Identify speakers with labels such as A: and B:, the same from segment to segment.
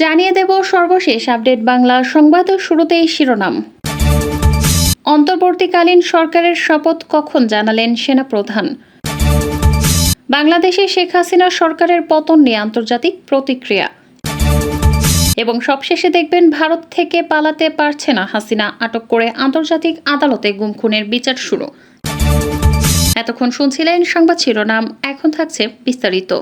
A: জানিয়ে দেব সর্বশেষ আপডেট বাংলা সংবাদ শুরুতেই শিরোনাম। অন্তর্বর্তীকালীন সরকারের শপথ কখন জানালেন সেনাপ্রধান? বাংলাদেশে শেখ হাসিনা সরকারের পতন নিয়ে আন্তর্জাতিক প্রতিক্রিয়া। এবং সবশেষে দেখবেন ভারত থেকে পালাতে পারছে না হাসিনা, আটক করে আন্তর্জাতিক আদালতে গুম খুনের বিচার শুরু। এতক্ষণ শুনছিলেন সংবাদ শিরোনাম, এখন থাকছে বিস্তারিত।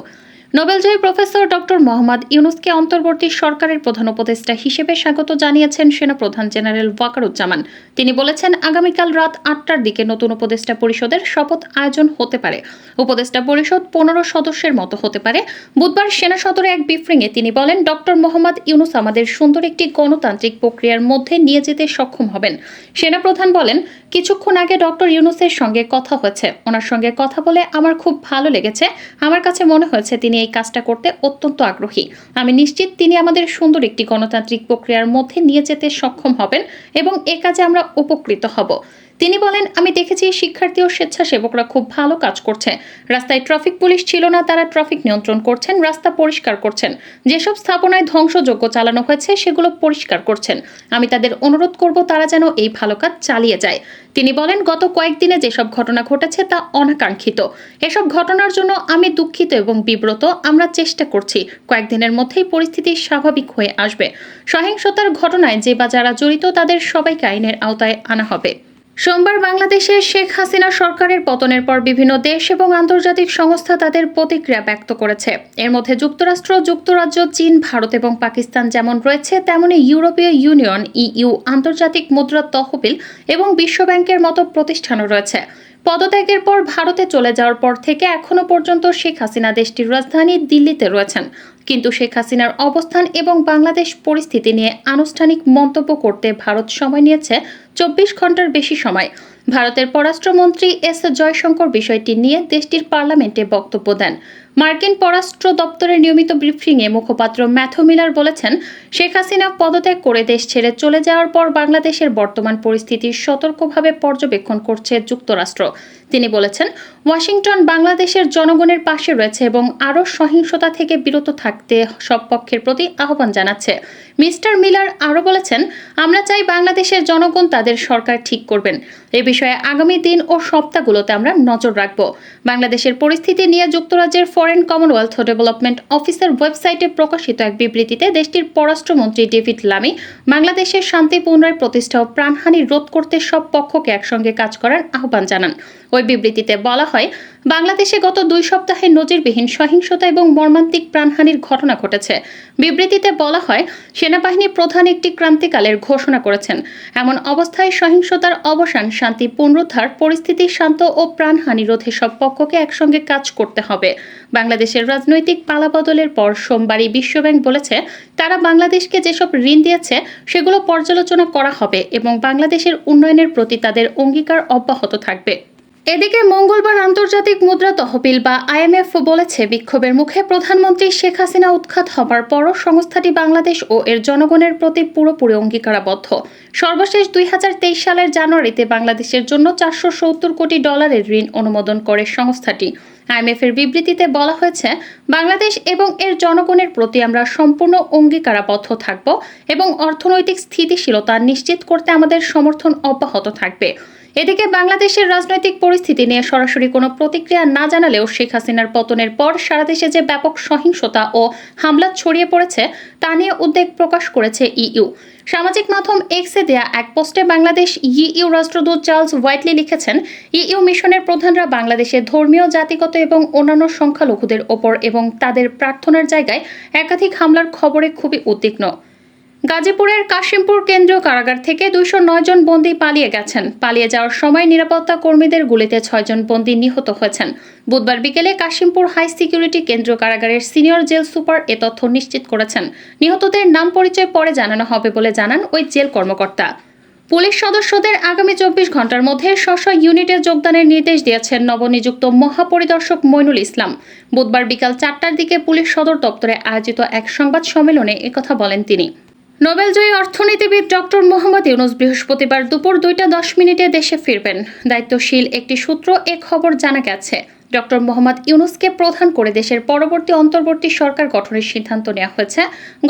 A: নোবেলজয়ী প্রফেসর ডক্টর মোহাম্মদ ইউনুসকে অন্তর্বর্তী সরকারের প্রধান উপদেষ্টা হিসেবে স্বাগত জানিয়েছেন সেনাপ্রধান জেনারেল ওয়াকারুজ্জামান। তিনি বলেছেন, আগামীকাল রাত আটটার দিকে নতুন উপদেষ্টা পরিষদের শপথ আয়োজন হতে পারে। উপদেষ্টা পরিষদ পনেরো সদস্যের মতো হতে পারে। বুধবার সেনা সদরে এক বিফ্রিংয়ে তিনি বলেন, ডক্টর মোহাম্মদ ইউনুস আমাদের সুন্দর একটি গণতান্ত্রিক প্রক্রিয়ার মধ্যে নিয়ে যেতে সক্ষম হবেন। সেনাপ্রধান বলেন, কিছুক্ষণ আগে ডক্টর ইউনুসের সঙ্গে কথা হয়েছে। ওনার সঙ্গে কথা বলে আমার খুব ভালো লেগেছে। আমার কাছে মনে হয়েছে তিনি এই কাজটা করতে অত্যন্ত আগ্রহী। আমি নিশ্চিত তিনি আমাদের সুন্দর একটি গণতান্ত্রিক প্রক্রিয়ার মধ্যে নিয়ে যেতে সক্ষম হবেন এবং এ কাজে আমরা উপকৃত হব। তিনি বলেন, আমি দেখেছি শিক্ষার্থী ও স্বেচ্ছাসেবকরা খুব ভালো কাজ করছে। রাস্তায় ট্রাফিক পুলিশ ছিল না, তারা ট্রাফিক নিয়ন্ত্রণ করছেন, রাস্তা পরিষ্কার করছেন। যেসব স্থাপনায় ধ্বংসযজ্ঞ চালানো হয়েছে, সেগুলো পরিষ্কার করছেন। আমি তাদের অনুরোধ করব, তারা যেন এই ভালো কাজ চালিয়ে যায়। তিনি বলেন, গত কয়েকদিনে যেসব ঘটনা ঘটেছে, তা অনাকাঙ্ক্ষিত। এসব ঘটনার জন্য আমি দুঃখিত এবং বিব্রত। আমরা চেষ্টা করছি। কয়েকদিনের মধ্যেই পরিস্থিতি স্বাভাবিক হয়ে আসবে। সহিংসতার ঘটনায় যে বা যারা জড়িত, তাদের সবাইকে আইনের আওতায় আনা হবে। সোমবার বাংলাদেশে শেখ হাসিনা সরকারের পতনের পর বিভিন্ন দেশ এবং আন্তর্জাতিক সংস্থা তাদের প্রতিক্রিয়া ব্যক্ত করেছে। এর মধ্যে যুক্তরাষ্ট্র, যুক্তরাজ্য, চীন, ভারত এবং পাকিস্তান যেমন রয়েছে তেমনি ইউরোপীয় ইউনিয়ন, ইইউ, আন্তর্জাতিক মুদ্রা তহবিল এবং বিশ্বব্যাংকের মতো প্রতিষ্ঠানও রয়েছে। পদত্যাগের পর ভারতে চলে যাওয়ার পর থেকে এখনও পর্যন্ত শেখ হাসিনা দেশটির রাজধানী দিল্লিতে রয়েছেন। কিন্তু শেখ হাসিনার অবস্থান এবং বাংলাদেশ পরিস্থিতি নিয়ে আনুষ্ঠানিক মন্তব্য করতে ভারত সময় নিয়েছে চব্বিশ ঘণ্টার বেশি সময়। ভারতের পররাষ্ট্রমন্ত্রী এস জয়শঙ্কর বিষয়টি নিয়ে দেশটির পার্লামেন্টে বক্তব্য দেন। মার্কিন পররাষ্ট্র দপ্তরের নিয়মিত ব্রিফিংয়ে মুখপাত্র ম্যাথু মিলার বলেছেন, শেখ হাসিনা পদত্যাগ করে দেশ ছেড়ে চলে যাওয়ার পর বাংলাদেশের বর্তমান পরিস্থিতি সতর্কভাবে পর্যবেক্ষণ করছে যুক্তরাষ্ট্র। তিনি বলেছেন, ওয়াশিংটন বাংলাদেশের জনগণের পাশে রয়েছে এবং আরও সহিংসতা থেকে বিরত থাকতে সব পক্ষের প্রতি আহ্বান জানাচ্ছে। মিস্টার মিলার আরও বলেছেন, আমরা চাই বাংলাদেশের জনগণ তাদের সরকার ঠিক করবেন। এ বিষয়ে আগামী দিন ও সপ্তাহগুলোতে আমরা নজর রাখব। বাংলাদেশের পরিস্থিতি নিয়ে যুক্তরাজ্যের ফরেন কমনওয়েলথ ডেভেলপমেন্ট অফিসের ওয়েবসাইটে প্রকাশিত এক বিবৃতিতে দেশটির পররাষ্ট্রমন্ত্রী ডেভিড লামি বাংলাদেশের শান্তি পুনরায় প্রতিষ্ঠা ও প্রাণহানি রোধ করতে সব পক্ষকে একসঙ্গে কাজ করার আহ্বান জানান। ওই বিবৃতিতে বলা হয়, বাংলাদেশে গত দুই সপ্তাহে নজিরবিহীন সহিংসতা এবং মর্মান্তিক প্রাণহানির ঘটনা ঘটেছে। বিবৃতিতে বলা হয়, সেনাবাহিনী প্রধান একটি ক্রান্তিকালের ঘোষণা করেছেন। এমন অবস্থায় সহিংসতার অবসান, শান্তি পুনরুদ্ধার, পরিস্থিতি শান্ত ও প্রাণহানি রোধে সব পক্ষকে একসঙ্গে কাজ করতে হবে। বাংলাদেশের রাজনৈতিক পালাবদলের পর সোমবারই বিশ্বব্যাংক বলেছে, তারা বাংলাদেশকে যেসব ঋণ দিয়েছে, সেগুলো পর্যালোচনা করা হবে এবং বাংলাদেশের উন্নয়নের প্রতি তাদের অঙ্গীকার অব্যাহত থাকবে। এদিকে মঙ্গলবার আন্তর্জাতিক মুদ্রা তহবিল বা আইএমএফ বলেছে, বিক্ষোভের মুখে প্রধানমন্ত্রী শেখ হাসিনা উৎখাত হবার পরও সংস্থাটি বাংলাদেশ ও এর জনগণের প্রতি পুরোপুরি অঙ্গীকারাবদ্ধ। সর্বশেষ দুই হাজার তেইশ সালের জানুয়ারিতে বাংলাদেশের জন্য চারশো সত্তর কোটি ডলারের ঋণ অনুমোদন করে সংস্থাটি। আইএমএফ এর বিবৃতিতে বলা হয়েছে, বাংলাদেশ এবং এর জনগণের প্রতি আমরা সম্পূর্ণ অঙ্গীকারাবদ্ধ থাকব এবং অর্থনৈতিক স্থিতিশীলতা নিশ্চিত করতে আমাদের সমর্থন অব্যাহত থাকবে। এদিকে বাংলাদেশের রাজনৈতিক পরিস্থিতি নিয়ে সরাসরি কোনো প্রতিক্রিয়া না জানালেও শেখ হাসিনার পতনের পর সারা দেশে যে ব্যাপক সহিংসতা ও হামলা ছড়িয়ে পড়েছে, তা নিয়ে উদ্বেগ প্রকাশ করেছে ইইউ। সামাজিক মাধ্যম এক্সে দেয়া এক পোস্টে বাংলাদেশ ইইউ রাষ্ট্রদূত চার্লস হোয়াইটলি লিখেছেন, ইইউ মিশনের প্রধানরা বাংলাদেশে ধর্মীয়, জাতিগত এবং অন্যান্য সংখ্যালঘুদের ওপর এবং তাদের প্রার্থনার জায়গায় একাধিক হামলার খবরে খুবই উদ্বিগ্ন। গাজীপুরের কাশিমপুর কেন্দ্রীয় কারাগার থেকে দুইশো নয় জন বন্দী পালিয়ে গেছেন। পালিয়ে যাওয়ার সময় নিরাপত্তা কর্মীদের গুলিতে ছয়জন বন্দী নিহত হয়েছেন। বুধবার বিকেলে কাশিমপুর হাই সিকিউরিটি কেন্দ্রীয় কারাগারের সিনিয়র জেল সুপার এ তথ্য নিশ্চিত করেছেন। নিহতদের নাম পরিচয় পরে জানানো হবে বলে জানান ওই জেল কর্মকর্তা। পুলিশ সদস্যদের আগামী চব্বিশ ঘণ্টার মধ্যে স্ব ইউনিটে যোগদানের নির্দেশ দিয়েছেন নবনিযুক্ত মহাপরিদর্শক মইনুল ইসলাম। বুধবার বিকাল চারটার দিকে পুলিশ সদর দপ্তরে আয়োজিত এক সংবাদ সম্মেলনে একথা বলেন তিনি। নোবেলজয়ী অর্থনীতিবিদ ডক্টর মোহাম্মদ ইউনুস বৃহস্পতিবার দুপুর দুইটা দশ মিনিটে দেশে ফিরবেন। দায়িত্বশীল একটি সূত্র এ খবর জানা গেছে। ডক্টর মোহাম্মদ ইউনুসকে প্রধান করে দেশের পরবর্তী অন্তর্বর্তী সরকার গঠনের সিদ্ধান্ত নেওয়া হয়েছে।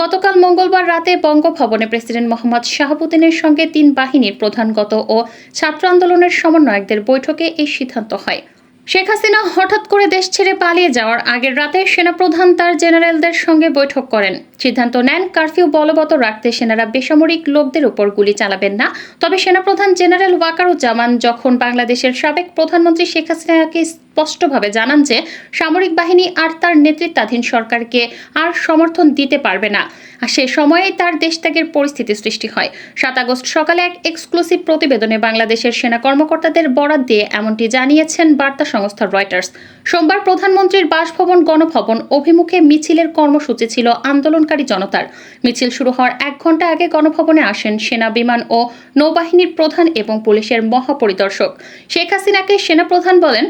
A: গতকাল মঙ্গলবার রাতে বঙ্গভবনে প্রেসিডেন্ট মোহাম্মদ শাহাবুদ্দিনের সঙ্গে তিন বাহিনীর প্রধানগত ও ছাত্র আন্দোলনের সমন্বয়কদের বৈঠকে এই সিদ্ধান্ত হয়। শেখ হাসিনা হঠাৎ করে দেশ ছেড়ে পালিয়ে যাওয়ার আগের রাতে সেনাপ্রধান তার জেনারেলদের সঙ্গে বৈঠক করেন। সিদ্ধান্ত নেন, কারফিউ বলবৎ রাখতে সেনারা বেসামরিক লোকদের উপর গুলি চালাবেন না। তবে সেনাপ্রধান জেনারেল ওয়াকারুজ্জামান যখন বাংলাদেশের সাবেক প্রধানমন্ত্রী শেখ হাসিনাকে স্পষ্টভাবে জানান যে সামরিক বাহিনী আর তার নেতৃত্বাধীন সরকারকে আর সমর্থন দিতে পারবে না। আর সে সময়েই তার দেশত্যাগের পরিস্থিতি সৃষ্টি হয়। সাত আগস্ট সকালে এক এক্সক্লুসিভ প্রতিবেদনে বাংলাদেশের সেনা কর্মকর্তাদের বরাত দিয়ে এমনটি জানিয়েছেন বার্তা সংস্থা রয়টার্স। সোমবার প্রধানমন্ত্রীর বাসভবন গণভবন অভিমুখে মিছিলের কর্মসূচি ছিল আন্দোলনকারী জনতার। মিছিল শুরু হওয়ার এক ঘণ্টা আগে গণভবনে আসেন সেনা বিমান ও নৌবাহিনীর প্রধান এবং পুলিশের মহাপরিদর্শক। শেখ হাসিনাকে সেনাপ্রধান বলেন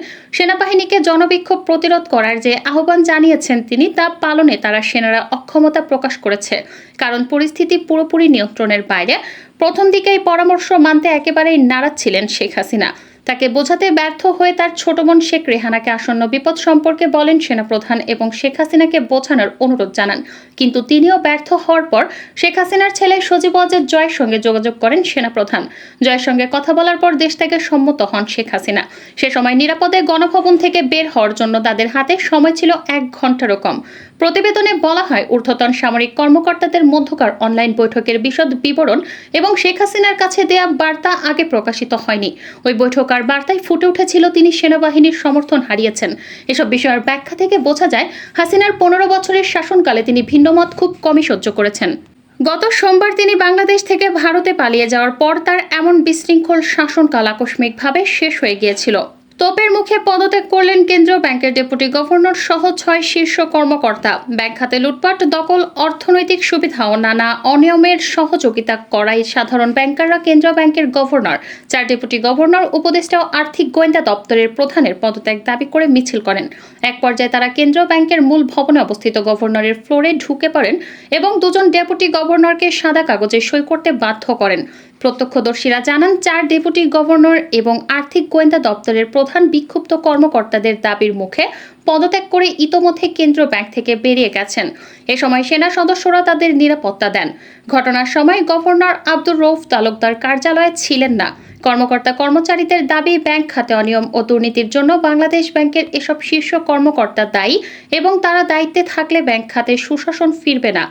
A: সেনাবাহিনীকে জনবিক্ষোভ প্রতিরোধ করার যে আহ্বান জানিয়েছেন তিনি, তা পালনে তারা সেনারা অক্ষমতা প্রকাশ করেছে। কারণ পরিস্থিতি পুরোপুরি নিয়ন্ত্রণের বাইরে। প্রথম দিকে এই পরামর্শ মানতে একেবারেই নারাজ ছিলেন শেখ হাসিনা। তাকে বোঝাতে ব্যর্থ হয়ে তার ছোট বোন শেখ রেহানাকে আসন্ন বিপদ সম্পর্কে বলেন সেনাপ্রধান এবং শেখ হাসিনাকে বোঝানোর অনুরোধ জানান। কিন্তু তিনিও ব্যর্থ হওয়ার পর শেখ হাসিনার ছেলে সজীব অজের জয়ের সঙ্গে যোগাযোগ করেন সেনাপ্রধান। জয়ের সঙ্গে কথা বলার পর দেশ থেকে সম্মত হন শেখ হাসিনা। সে সময় নিরাপদে গণভবন থেকে বের হওয়ার জন্য তাদের হাতে সময় ছিল এক ঘন্টারও কম। প্রতিবেদনে বলা হয়, ঊর্ধ্বতন সামরিক কর্মকর্তাদের মধ্যকার অনলাইন বৈঠকের বিশদ বিবরণ এবং শেখ হাসিনার কাছে দেয়া বার্তা আগে প্রকাশিত হয়নি। ওই বৈঠক আর বার্তায় ফুটে উঠেছিল তিনি সেনাবাহিনীর সমর্থন হারিয়েছেন। এসব বিষয়ের ব্যাখ্যা থেকে বোঝা যায়, হাসিনার পনেরো বছরের শাসনকালে তিনি ভিন্নমত খুব কমই সহ্য করেছেন। গত সোমবার তিনি বাংলাদেশ থেকে ভারতে পালিয়ে যাওয়ার পর তার এমন বিশৃঙ্খল শাসনকাল আকস্মিকভাবে শেষ হয়ে গিয়েছিল। তোপের মুখে পদত্যাগ করলেন কেন্দ্রীয় ব্যাংকের ডেপুটি গভর্নর সহ ছয় শীর্ষ কর্মকর্তা। ব্যাংক খাতে লুটপাট, দখল, অর্থনৈতিক সুবিধা ও নানা অনিয়মের সহযোগিতা করাই সাধারণ ব্যাংকাররা কেন্দ্রীয় ব্যাংকের গভর্নর, চার ডেপুটি গভর্নর, উপদেষ্টা ও আর্থিক গোয়েন্দা দপ্তরের প্রধানের পদত্যাগ দাবি করে মিছিল করেন। এক পর্যায়ে তারা কেন্দ্রীয় ব্যাংকের মূল ভবনে অবস্থিত গভর্নরের ফ্লোরে ঢুকে পড়েন এবং দুজন ডেপুটি গভর্নরকে সাদা কাগজে সই করতে বাধ্য করেন। প্রত্যক্ষদর্শীরা জানান, চার ডেপুটি গভর্নর এবং আর্থিক গোয়েন্দা দপ্তরের প্রধান বিক্ষুব্ধ কর্মকর্তাদের দাবির মুখে পদত্যাগ করে ইতোমধ্যে কেন্দ্রীয় ব্যাংক থেকে বেরিয়ে গেছেন। এ সময় সেনা সদস্যরা তাদের নিরাপত্তা দেন। ঘটনার সময় গভর্নর আব্দুর রৌফ তালুকদার কার্যালয়ে ছিলেন না। কর্মকর্তা কর্মচারীদের দাবি, ব্যাংক খাতে অনিয়ম ও দুর্নীতির জন্য বাংলাদেশ ব্যাংকের এসব শীর্ষ কর্মকর্তা দায়ী এবং তারা দায়িত্বে থাকলে ব্যাংক খাতে সুশাসন ফিরবে না।